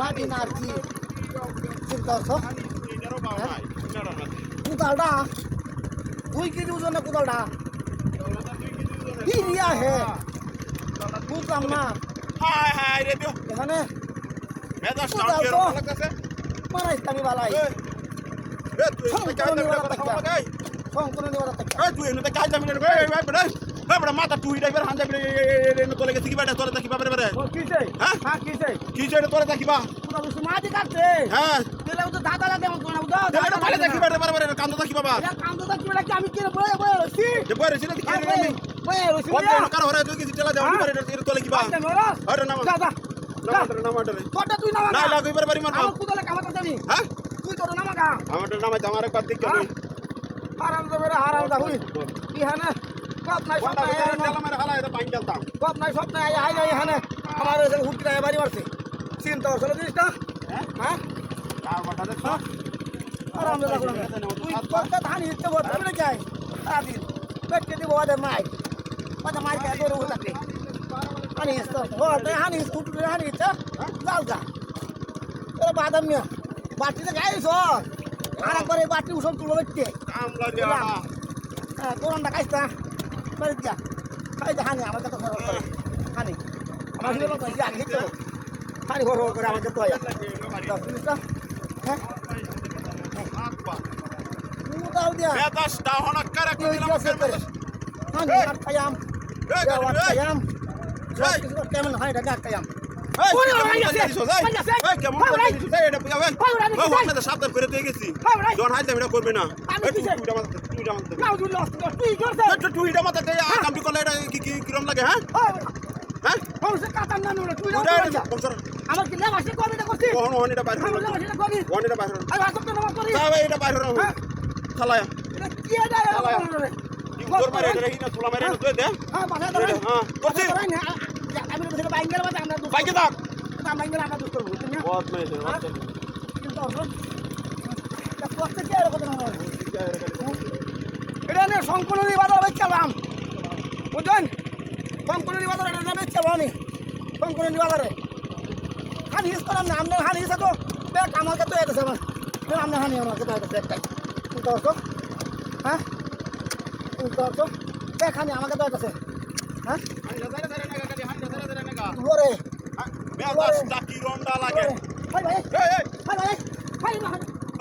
মাটি না আর কি চিন্তা করছ কোদালটা দুই কেজি ওজনের কোদালটা কি দিয়া হে বুঝলাম না হাই হাই রে দিও এখানে টাউন তো? এর লাগতেছে মানে আমি বালাই এ তুই কাজ না কথা কম গাই সংকলন নেওয়ার একটা এ তুই এনে কাজ না মিলে এ এ বড় বড় মাথা তুই ড্রাইভার হান যাবে এনে কি বাটা তোরে বাবারে বারে হ্যাঁ? কি জেনে তোরে দেখি বা তো মাটি কাটছে হ্যাঁ। দিলে তো দাদা লাগে আমার কোনা উদা তাহলে মালে দেখি বারে বারে বারে কান্দ দেখি বাবা এটা কান্দো দা কি বলে কি আমি। কি বলে বলে রইছি যে বরে ছিল কি রে বলে বলে রইছি কত কার হরে তুই কিছু তেলা যাও পারে এর তোলে কি বা আরে না যা যা। না না না না তোটা তুই নামা না লাগবে বারে বারে মারবা। আমার কোদালে কামা হ্যাঁ? তুই তোর নামা গা। আমার নাম আমার একবার দেখতে হ্যাঁ? হারাম দা বেরে হারাম দা হুই। কি হানে কত নাই সব নাই তেলা মেরে হালা এটা পাইন জ্বালতাম। কত নাই সব নাই আই নাই হানে আমার ওই হুটকি নাই বাড়ি মারছে। চিন্তা করছ জিনিসটা? হ্যাঁ? কার কথা তুই কত ধান হিতে বল তুমি যাই সাদিন পেটকে দিব ওদের মাই। ওদের মাই কে তোর উঠাতে হানি তো ওতে হানি স্কুটি হানি তো যাও যা এ বাদাম মিয়া বাটিতে গাইছ আর একবারে বাটি উসল তুলো বেটে হ্যাঁ কোরআনটা খাইছ না বাড়ি যা। খাই হানি আমার খরচ করে হানি হানি খরচ করে আমাকে তো হ্যাঁ কেমন হয় এটা খায়াম সাবধান করে দিয়ে গেছি জন হাইতে এটা করবে না তুই মাথা এটা কি কিরম লাগে হ্যাঁ হচ্ছে কাতার না নুরে তুই ওটা না আমার কি লেবা সে কবে করছিস? কখন ওখানে এটা বাইরে আমি লেবা সেটা কবি ওখানে এটা বাইরে আমি আসব তো নামাজ করি। যাবে এটা বাইরে হ্যাঁ? খালায়া এটা কি এটা রে তোর মারে এটা না তুলা মারে তুই দে। হ্যাঁ বাসা ধরে। হ্যাঁ করছি আমি তো সেটা বাইঙ্গেল আমরা বাইকে থাক। আমরা বাইঙ্গেল আমরা দুষ্ট করব তুমি বহুত মেরেছে কিন্তু অসল। তা কষ্ট কি আর কথা না এটা নে সংকলনী বাজার বেচলাম বুঝছেন সংকলনী বাজার এটা ফোন করে নিবা পারে হানি হিস করাম না আমনে হানি হিস তো ব্যাগ আমার কাছে তো এটা আমার আমনে হানি আমাকে তো এটা একটাই। কিন্তু অসল হ্যাঁ অসল দেখ হানি আমাকে তো এটা হ্যাঁ ওরে ভাই ভাই